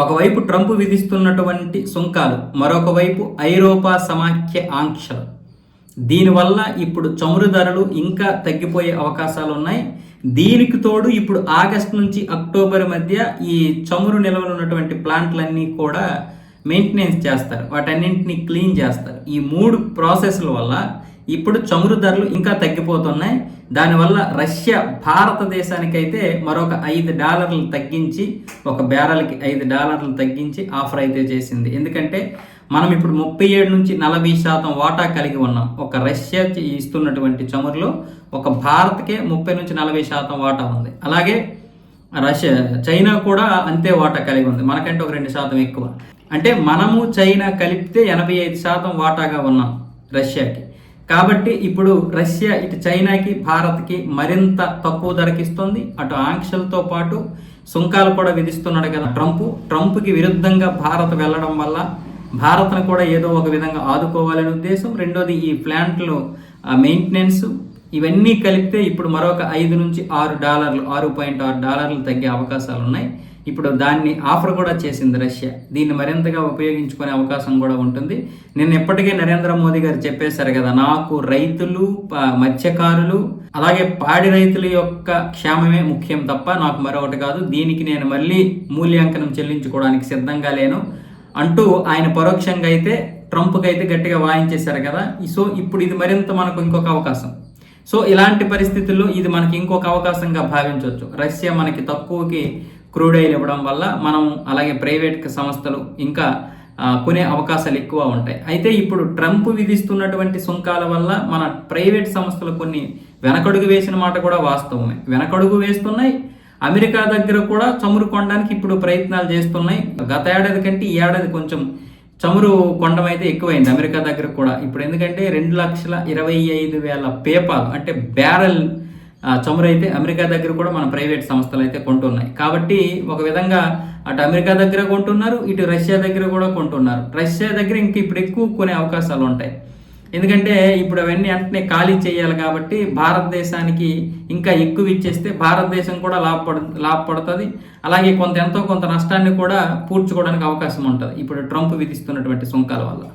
ఒకవైపు ట్రంప్ విధిస్తున్నటువంటి సుంకాలు మరొక వైపు ఐరోపా సమాఖ్య ఆంక్షలు. దీనివల్ల ఇప్పుడు చమురు ధరలు ఇంకా తగ్గిపోయే అవకాశాలు ఉన్నాయి దీనికి తోడు ఇప్పుడు ఆగస్ట్ నుంచి అక్టోబర్ మధ్య ఈ చమురు నిల్వలు ఉన్నటువంటి ప్లాంట్లన్నీ కూడా మెయింటెనెన్స్ చేస్తారు. వాటన్నింటినీ క్లీన్ చేస్తారు. ఈ మూడు ప్రాసెస్ల వల్ల ఇప్పుడు చమురు ధరలు ఇంకా తగ్గిపోతున్నాయి. దానివల్ల రష్యా భారతదేశానికైతే మరొక ఐదు డాలర్లు తగ్గించి ఒక బ్యారల్కి ఐదు డాలర్లు తగ్గించి ఆఫర్ అయితే చేసింది. ఎందుకంటే మనం ఇప్పుడు ముప్పై ఏడు నుంచి నలభై శాతం వాటా కలిగి ఉన్నాం. ఒక రష్యా ఇస్తున్నటువంటి చమురులో ఒక భారత్కే ముప్పై నుంచి నలభై శాతం వాటా ఉంది. అలాగే రష్యా చైనా కూడా అంతే వాటా కలిగి ఉంది. మనకంటే ఒక రెండు శాతం ఎక్కువ. అంటే మనము చైనా కలిపితే ఎనభై ఐదు శాతం వాటాగా ఉన్నాం రష్యాకి. కాబట్టి ఇప్పుడు రష్యా ఇటు చైనాకి భారత్కి మరింత తక్కువ ధరకి ఇస్తుంది. అటు ఆంక్షలతో పాటు సుంకాలు కూడా విధిస్తున్నాడు కదా ట్రంప్. ట్రంప్కి విరుద్ధంగా భారత్ వెళ్ళడం వల్ల భారత్ను కూడా ఏదో ఒక విధంగా ఆదుకోవాలనే ఉద్దేశం. రెండోది ఈ ప్లాంట్లు మెయింటెనెన్స్ ఇవన్నీ కలిపితే ఇప్పుడు మరొక ఐదు నుంచి ఆరు డాలర్లు ఆరు పాయింట్ ఆరు డాలర్లు తగ్గే అవకాశాలు ఉన్నాయి ఇప్పుడు దాన్ని ఆఫర్ కూడా చేసింది రష్యా. దీన్ని మరింతగా ఉపయోగించుకునే అవకాశం కూడా ఉంటుంది. నేను ఎప్పటికే నరేంద్ర మోదీ గారు చెప్పేశారు కదా నాకు రైతులు మత్స్యకారులు అలాగే పాడి రైతుల యొక్క క్షేమమే ముఖ్యం తప్ప నాకు మరొకటి కాదు. దీనికి నేను మళ్ళీ మూల్యాంకనం చెల్లించుకోవడానికి సిద్ధంగా లేను. అంటూ ఆయన పరోక్షంగా అయితే ట్రంప్కి అయితే గట్టిగా వాయించేశారు కదా. సో ఇప్పుడు ఇది మరింత మనకు ఇంకొక అవకాశం. సో ఇలాంటి పరిస్థితుల్లో ఇది మనకి ఇంకొక అవకాశంగా భావించవచ్చు. రష్యా మనకి తక్కువకి క్రూడ్ ఆయిల్ ఇవ్వడం వల్ల మనం అలాగే ప్రైవేట్ సంస్థలు ఇంకా కొనే అవకాశాలు ఎక్కువ ఉంటాయి. అయితే ఇప్పుడు ట్రంప్ విధిస్తున్నటువంటి సుంకాల వల్ల మన ప్రైవేట్ సంస్థలు కొన్ని వెనకడుగు వేసిన మాట కూడా వాస్తవమే. వెనకడుగు వేస్తున్నాయి. అమెరికా దగ్గర కూడా చమురు కొనడానికి ఇప్పుడు ప్రయత్నాలు చేస్తున్నాయి. గత ఏడాది కంటే ఈ ఏడాది కొంచెం చమురు కొండం అయితే ఎక్కువైంది అమెరికా దగ్గర కూడా. ఇప్పుడు ఎందుకంటే రెండు లక్షల ఇరవై ఐదు వేల పేపాల్ అంటే బ్యారెల్ చమురు అయితే అమెరికా దగ్గర కూడా మన ప్రైవేట్ సంస్థలు అయితే కొంటున్నాయి. కాబట్టి ఒక విధంగా అటు అమెరికా దగ్గర కొంటున్నారు ఇటు రష్యా దగ్గర కూడా కొంటున్నారు. రష్యా దగ్గర ఇంక ఇప్పుడు ఎక్కువ కొనే అవకాశాలు ఉంటాయి. ఎందుకంటే ఇప్పుడు అవన్నీ వెంటనే ఖాళీ చేయాలి కాబట్టి భారతదేశానికి ఇంకా ఎక్కువ ఇచ్చేస్తే భారతదేశం కూడా లాభపడు లాభపడుతుంది. అలాగే కొంత ఎంతో కొంత నష్టాన్ని కూడా పూడ్చుకోవడానికి అవకాశం ఉంటుంది. ఇప్పుడు ట్రంప్ విధిస్తున్నటువంటి సుంకాల వల్ల.